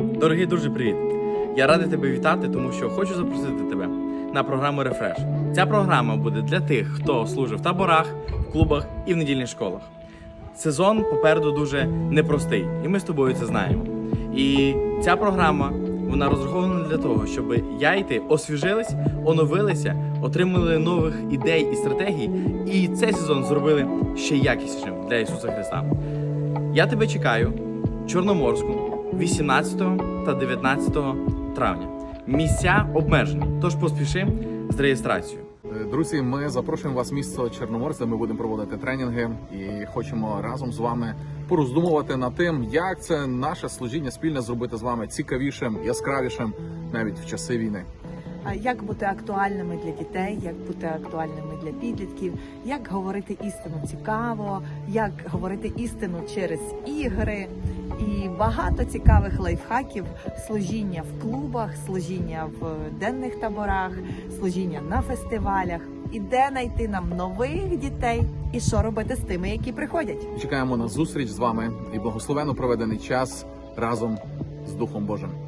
Дорогий друже, привіт! Я радий тебе вітати, тому що хочу запросити тебе на програму Refresh. Ця програма буде для тих, хто служить в таборах, в клубах і в недільних школах. Сезон попереду дуже непростий, і ми з тобою це знаємо. І ця програма вона розрахована для того, щоб я і ти освіжились, оновилися, отримали нових ідей і стратегій, і цей сезон зробили ще якіснішим для Ісуса Христа. Я тебе чекаю Чорноморську 18 та 19 травня. Місця обмежені, тож поспіши з реєстрацією. Е, Друзі, ми запрошуємо вас в місто Чорноморськ, де ми будемо проводити тренінги і хочемо разом з вами пороздумувати над тим, як це наше служіння спільне зробити з вами цікавішим, яскравішим навіть в часи війни. Як бути актуальними для дітей, як бути актуальними для підлітків, як говорити істину цікаво, як говорити істину через ігри і багато цікавих лайфхаків, служіння в клубах, служіння в денних таборах, служіння на фестивалях. І де знайти нам нових дітей, і що робити з тими, які приходять. Чекаємо на зустріч з вами і благословенно проведений час разом з Духом Божим.